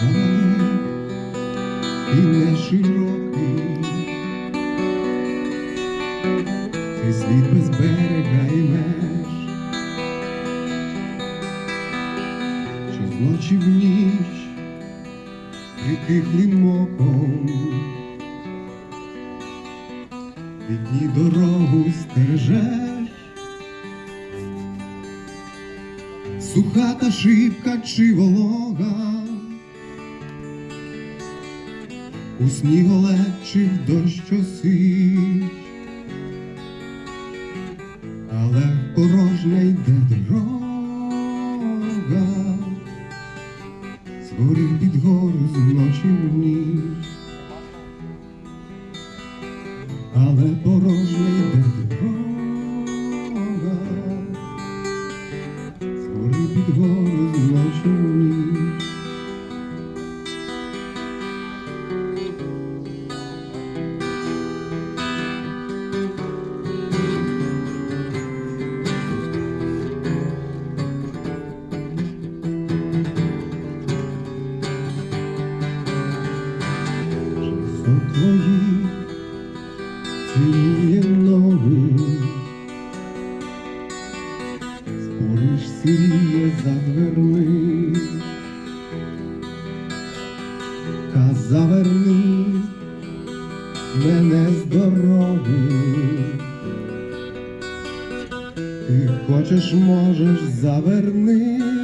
завалив і не широкий, цей світ без берега і меж, що з в ніч прикихлим оком? Від дорогу стережеш. Суха та шибка чи волога, у сніголе чи дощ осить, але порожня йде дорога, згорів під гору з ночі в ніч, але порожня йде дорога. Зорі під гору з ночі в ніч. Часок твої цілує ноги Спориш сиріє за дверми, та заверни мене з дороги. Ти хочеш, можеш, заверни.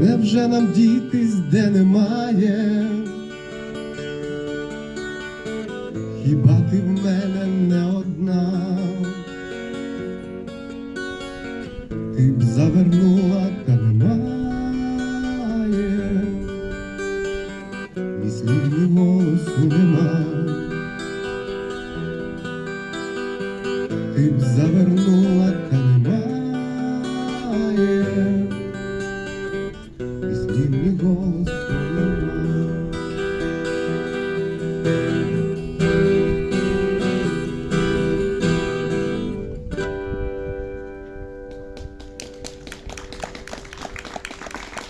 Невже нам дітись, де немає? Хіба ти в мене не одна? Ти б завернула, та немає, ні слів, ні голосу нема. Ти б завернула, que me gosta.